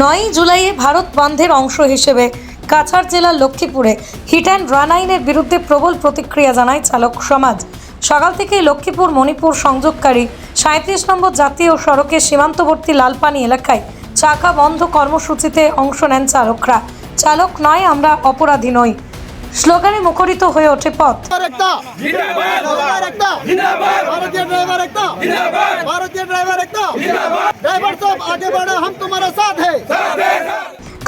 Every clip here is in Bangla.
নয়ই জুলাইয়ে ভারত বন্ধের অংশ হিসেবে কাছাড় জেলার লক্ষ্মীপুরে হিট অ্যান্ড রান আইনের বিরুদ্ধে প্রবল প্রতিক্রিয়া জানায় চালক সমাজ। সকাল থেকে লক্ষ্মীপুর মণিপুর সংযোগকারী সাঁত্রিশ নম্বর জাতীয় সড়কে সীমান্তবর্তী লালপানি এলাকায় চাকা বন্ধ কর্মসূচিতে অংশ নেন চালকরা। চালক নয় আমরা অপরাধী নই। স্লোগানে মুখরিত হয়ে ওঠে পথ।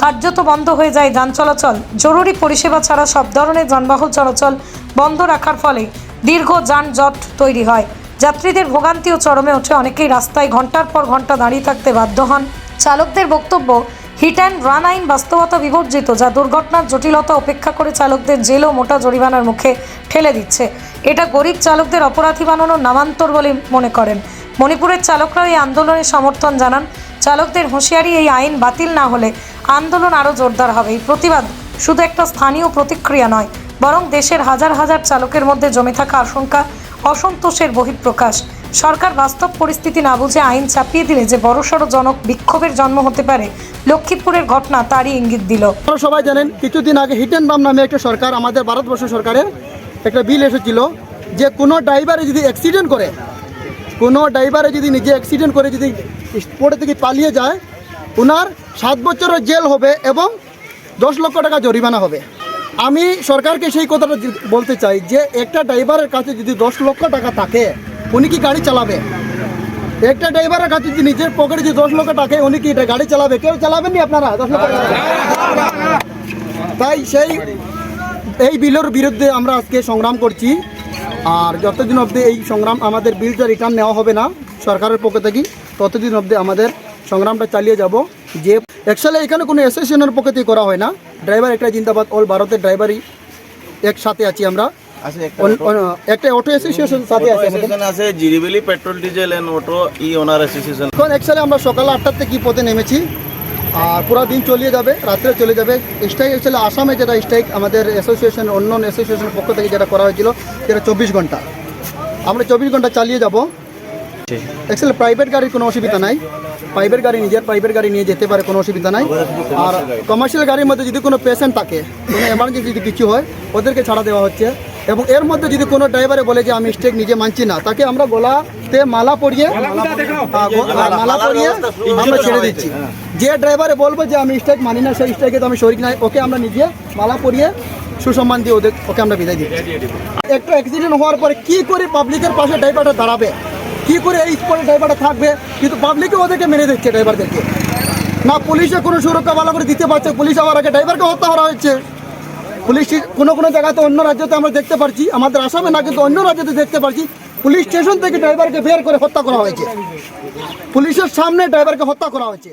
কার্যত বন্ধ হয়ে যায় যান চলাচল। জরুরি পরিষেবা ছাড়া সব ধরনের যানবাহন চলাচল বন্ধ রাখার ফলে দীর্ঘ যানজট তৈরি হয়। যাত্রীদের ভোগান্তি ও চরমে ওঠে অনেকেই রাস্তায় ঘণ্টার পর ঘণ্টা দাঁড়িয়ে থাকতে বাধ্য হন। চালকদের বক্তব্য, হিট অ্যান্ড রান আইন বাস্তবতা বিবর্জিত যা দুর্ঘটনার জটিলতা উপেক্ষা করে চালকদের জেল ও মোটা জরিমানার মুখে ঠেলে দিচ্ছে। এটা গরিব চালকদের অপরাধী বানানোর নামান্তর বলে মনে করেন। মণিপুরের চালকরা এই আন্দোলনে সমর্থন জানান। চালকদের হুঁশিয়ারি এই আইন বাতিল না হলে আন্দোলন আরও জোরদার হবে। এই প্রতিবাদ শুধু একটা স্থানীয় প্রতিক্রিয়া নয়, বরং দেশের হাজার হাজার চালকের মধ্যে জমে থাকা আশঙ্কা, অসন্তোষের বহিঃপ্রকাশ। সরকার বাস্তব পরিস্থিতি না বুঝে আইন চাপিয়ে দিলে যে বড়সড় জনক বিক্ষোভের জন্ম হতে পারে, লক্ষ্মীপুরের ঘটনা তারই ইঙ্গিত দিল। সবাই জানেন, কিছুদিন আগে হিট অ্যান্ড বাম নামে একটা সরকার আমাদের ভারতবর্ষ সরকারের একটা বিল এসেছিল যে কোনো ড্রাইভারে যদি অ্যাক্সিডেন্ট করে, কোনো ড্রাইভারে যদি নিজে অ্যাক্সিডেন্ট করে যদি স্পোর্টে থেকে পালিয়ে যায় ওনার সাত বছরের জেল হবে এবং দশ লক্ষ টাকা জরিমানা হবে। আমি সরকারকে সেই কথাটা বলতে চাই যে, একটা ড্রাইভারের কাছে যদি দশ লক্ষ টাকা থাকে, উনি কি গাড়ি চালাবে? একটা ড্রাইভারের কাছে যদি নিজের পকেটে যদি দশ লক্ষ টাকা উনি কি গাড়ি চালাবে? কেউ চালাবেন নি আপনারা? দশ লক্ষ টাকা তাই সেই, এই বিলের বিরুদ্ধে আমরা আজকে সংগ্রাম করছি। আর যতদিন অবধি এই সংগ্রাম আমাদের বিলটা রিটার্ন নেওয়া হবে না, সরকারের পক্ষ থেকে, ততদিন অবধি আমাদের সংগ্রামটা চালিয়ে যাব। যে অ্যাকচুয়ালি এখানে কোনো অ্যাসোসিয়েশনের পক্ষ থেকে করা হয় না। ড্রাইভার একটা জিন্দাবাদ অল ভারতের ড্রাইভারই একসাথে আছি আমরা। একটা অন- একটা অটো অ্যাসোসিয়েশন সাথে আছে আছে জিরিবেলি petrol diesel and auto E owner association এখন অ্যাকচুয়ালি আমরা সকাল আটটার থেকে পথে নেমেছি আর পুরো দিন চলিয়ে যাবে রাত্রে চলে যাবে। স্ট্রাইক আসামে যেটা স্ট্রাইক আমাদের অ্যাসোসিয়েশন অন্য অ্যাসোসিয়েশনের পক্ষ থেকে যেটা করা হয়েছিল সেটা চব্বিশ ঘণ্টা। আমরা চব্বিশ ঘণ্টা চালিয়ে যাব। অ্যাকচুয়ালি প্রাইভেট গাড়ির কোনো অসুবিধা নাই। প্রাইভেট গাড়ি নিজের প্রাইভেট গাড়ি নিয়ে যেতে পারে কোনো অসুবিধা নাই। আর কমার্শিয়াল গাড়ির মধ্যে যদি কোনো পেশেন্ট থাকে কোনো এমার্জেন্সি যদি কিছু হয় ওদেরকে ছাড়া দেওয়া হচ্ছে। এবং এর মধ্যে যদি কোনো ড্রাইভারে বলে যে আমি স্টেক নিজে মানছি না তাকে আমরা গলাতে মালা পরিয়ে মালা পরিয়ে আমরা ছেড়ে দিচ্ছি। যে ড্রাইভারে বলব যে আমি স্ট্রাইক মানি না সেই স্ট্রাইকে তো আমি শরিক নাই ওকে আমরা নিজে মালা পরিয়ে সুসম্মান দিয়ে ওদের ওকে আমরা বিদায় দিচ্ছি। একটা অ্যাক্সিডেন্ট হওয়ার পরে কি করে পাবলিকের পাশে ড্রাইভারটা দাঁড়াবে? কি করে এই স্পটে ড্রাইভারটা থাকবে? কিন্তু পাবলিকে ওদেরকে মেরে দিচ্ছে ড্রাইভারদেরকে না, পুলিশে কোনো সুরক্ষা ভালো করে দিতে পারছে, পুলিশ আবার আগে ড্রাইভারকে হত্যা করা হচ্ছে। পুলিশ কোনো কোনো জায়গাতে অন্য রাজ্যতে আমরা দেখতে পারছি, আমাদের আসামে না, কিন্তু অন্য রাজ্যতে দেখতে পারছি, পুলিশ স্টেশন থেকে ড্রাইভারকে বের করে হত্যা করা হয়েছে। পুলিশের সামনে ড্রাইভারকে হত্যা করা হয়েছে।